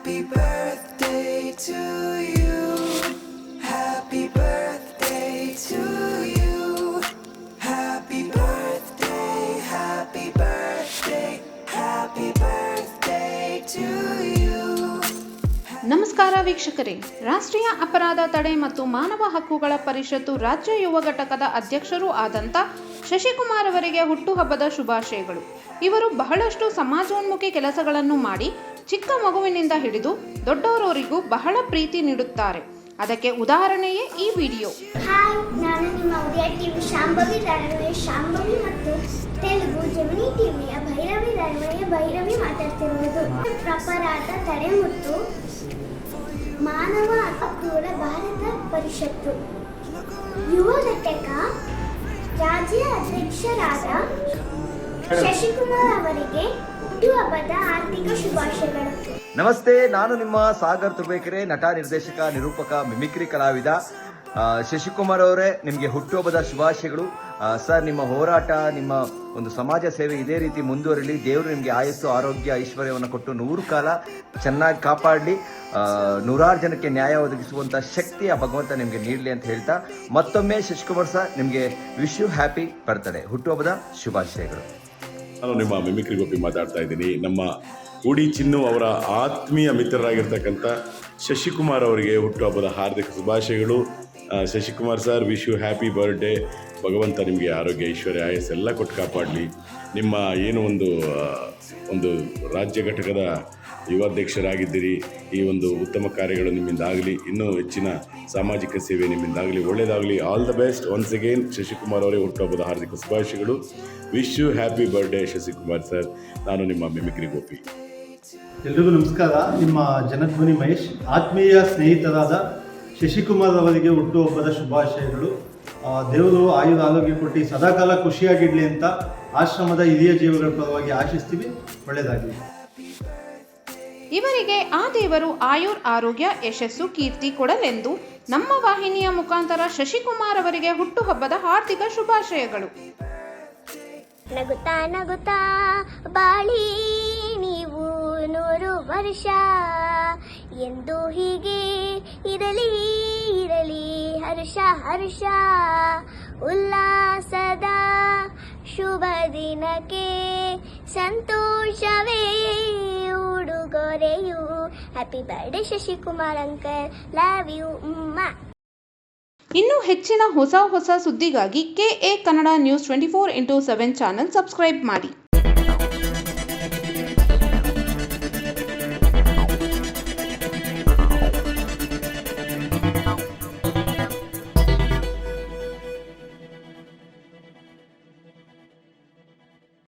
Happy birthday to you. Happy birthday to you. Happy birthday, happy birthday, happy birthday to you. ನಮಸ್ಕಾರ ವೀಕ್ಷಕರೇ ರಾಷ್ಟ್ರೀಯ ಅಪರಾಧ ತಡೆ ಮತ್ತು ಮಾನವ ಹಕ್ಕುಗಳ ಪರಿಷತ್ತು ರಾಜ್ಯ ಯುವ ಘಟಕದ ಅಧ್ಯಕ್ಷರೂ ಆದಂಥ ಶಶಿಕುಮಾರ್ ಅವರಿಗೆ ಹುಟ್ಟುಹಬ್ಬದ ಶುಭಾಶಯಗಳು ಇವರು ಬಹಳಷ್ಟು ಸಮಾಜೋನ್ಮುಖಿ ಕೆಲಸಗಳನ್ನು ಮಾಡಿ ಚಿಕ್ಕ ಮಗುವಿನಿಂದ ಹಿಡಿದು ದೊಡ್ಡವರವರಿಗೂ ಬಹಳ ಪ್ರೀತಿ ನೀಡುತ್ತಾರೆ. ಅದಕ್ಕೆ ಉದಾಹರಣೆಯೇ ಈ ವಿಡಿಯೋ. ಹಾಯ್, ನಾನು ನಿಮ್ಮ ಉದಯ ಟಿವಿ ಶಾಂಭವಿ ಧಾರಾವಾಹಿ ಶಾಂಭವಿ ಮತ್ತು ತೆಲುಗು ಜಮಿನಿ ಟಿವಿಯ ಭೈರವಿ ಧಾರಾವಾಹಿಯ ಭೈರವಿ ಮಾತಾಡ್ತಿರುವುದು ಅಪರಾಧ ತಡೆ ಮತ್ತು ಮಾನವ ಹಕ್ಕುಗಳ ಭಾರತ ಪರಿಷತ್ತು. ಯುವ ಘಟಕ, ರಾಜ್ಯ ಅಧ್ಯಕ್ಷರಾದ ಶಶಿಕುಮಾರ್ ಅವರಿಗೆ ನಮಸ್ತೆ, ನಾನು ನಿಮ್ಮ ಸಾಗರ್ ತುರ್ಬೇಕೆರೆ ನಟ, ನಿರ್ದೇಶಕ, ನಿರೂಪಕ, ಮಿಮಿಕ್ರಿ ಕಲಾವಿದ. ಶಶಿಕುಮಾರ್ ಅವರೇ, ನಿಮಗೆ ಹುಟ್ಟುಹಬ್ಬದ ಶುಭಾಶಯಗಳು. ಸರ್, ನಿಮ್ಮ ಹೋರಾಟ, ನಿಮ್ಮ ಒಂದು ಸಮಾಜ ಸೇವೆ ಇದೇ ರೀತಿ ಮುಂದುವರಿಲಿ. ದೇವರು ನಿಮಗೆ ಆಯಸ್ಸು, ಆರೋಗ್ಯ, ಐಶ್ವರ್ಯವನ್ನು ಕೊಟ್ಟು ನೂರು ಕಾಲ ಚೆನ್ನಾಗಿ ಕಾಪಾಡಲಿ. ನೂರಾರು ಜನಕ್ಕೆ ನ್ಯಾಯ ಒದಗಿಸುವಂಥ ಶಕ್ತಿ ಆ ಭಗವಂತ ನಿಮಗೆ ನೀಡಲಿ ಅಂತ ಹೇಳ್ತಾ, ಮತ್ತೊಮ್ಮೆ ಶಶಿಕುಮಾರ್ ಸರ್, ನಿಮಗೆ ವಿಶ್ ಯು ಹ್ಯಾಪಿ ಬರ್ತಡೆ ಹುಟ್ಟುಹಬ್ಬದ ಶುಭಾಶಯಗಳು. ನಾನು ನಿಮ್ಮ ಮಿಮಿಕ್ರಿ ಗೋಪಿ ಮಾತಾಡ್ತಾ ಇದ್ದೀನಿ. ನಮ್ಮ ಉಡಿ ಚಿನ್ನು ಅವರ ಆತ್ಮೀಯ ಮಿತ್ರರಾಗಿರ್ತಕ್ಕಂಥ ಶಶಿಕುಮಾರ್ ಅವರಿಗೆ ಹುಟ್ಟುಹಬ್ಬದ ಹಾರ್ದಿಕ ಶುಭಾಶಯಗಳು. Shashikumar sir wish you happy birthday ಭಗವಂತ ನಿಮಗೆ ಆರೋಗ್ಯ, ಐಶ್ವರ್ಯ ಎಲ್ಲ ಕೊಟ್ಟು ಕಾಪಾಡಲಿ. ನಿಮ್ಮ ಏನು ಒಂದು ಒಂದು ರಾಜ್ಯ ಘಟಕದ ಯುವಾಧ್ಯಕ್ಷರಾಗಿದ್ದೀರಿ ಈ ಒಂದು ಉತ್ತಮ ಕಾರ್ಯಗಳು ನಿಮ್ಮಿಂದ ಆಗಲಿ ಇನ್ನೂ ಹೆಚ್ಚಿನ ಸಾಮಾಜಿಕ ಸೇವೆ ನಿಮ್ಮಿಂದ ಆಗಲಿ ಒಳ್ಳೆಯದಾಗಲಿ. All the best once again Shashikumar ಅವರೇ ಹುಟ್ಟುಹಬ್ಬದ ಹಾರ್ದಿಕ ಶುಭಾಶಯಗಳು. Wish you happy birthday Shashikumar sir ನಾನು ನಿಮ್ಮ ಮಿಮಿಕ್ರಿ ಗೋಪಿ. ಎಲ್ರಿಗೂ ನಮಸ್ಕಾರ. ನಿಮ್ಮ ಜನಧ್ವನಿ ಮಹೇಶ್, ಆತ್ಮೀಯ ಸ್ನೇಹಿತರಾದ ಶಶಿಕುಮಾರ್ ಅವರಿಗೆ ಹುಟ್ಟುಹಬ್ಬದ ಶುಭಾಶಯಗಳು. ದೇವರು ಆಯುಧ ಆರೋಗ್ಯ ಕೊಟ್ಟು ಸದಾಕಾಲ ಖುಷಿಯಾಗಿಡಲಿ ಅಂತ ಆಶ್ರಮದ ಹಿರಿಯ ಜೀವಗಳ ಪರವಾಗಿ ಆಶಿಸ್ತೀವಿ. ಒಳ್ಳೆಯದಾಗಲಿ. ಇವರಿಗೆ ಆ ದೇವರು ಆಯುರ್ ಆರೋಗ್ಯ ಯಶಸ್ಸು ಕೀರ್ತಿ ಕೊಡಲೆಂದು ನಮ್ಮ ವಾಹಿನಿಯ ಮುಖಾಂತರ ಶಶಿಕುಮಾರ್ ಅವರಿಗೆ ಹುಟ್ಟುಹಬ್ಬದ ಹಾರ್ದಿಕ ಶುಭಾಶಯಗಳು. ನಗುತ್ತಾ ನಗುತ್ತಾ ಬಾಳಿ, ನೀವು ನೂರು ವರ್ಷ. ಎಂದು ಹೀಗೆ ಇರಲಿ ಇರಲಿ, ಹರ್ಷ ಹರ್ಷ. ಉಲ್ಲಾಸದ ಶುಭ ದಿನಕ್ಕೆ ಸಂತೋಷವೇ ಉಡುಗೊರೆಯು. Happy birthday Shashikumar uncle. Love you ಉಮ್ಮ. ಇನ್ನು ಹೆಚ್ಚಿನ ಹೊಸ ಹೊಸ ಸುದ್ದಿಗಾಗಿ K A Kannada news twenty four into seven channel subscribe ಮಾಡಿ.